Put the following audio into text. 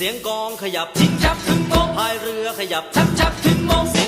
เสียงกองขยับชิงชับถึงโมงพายเรือขยับชับชับถึงโมงเสียง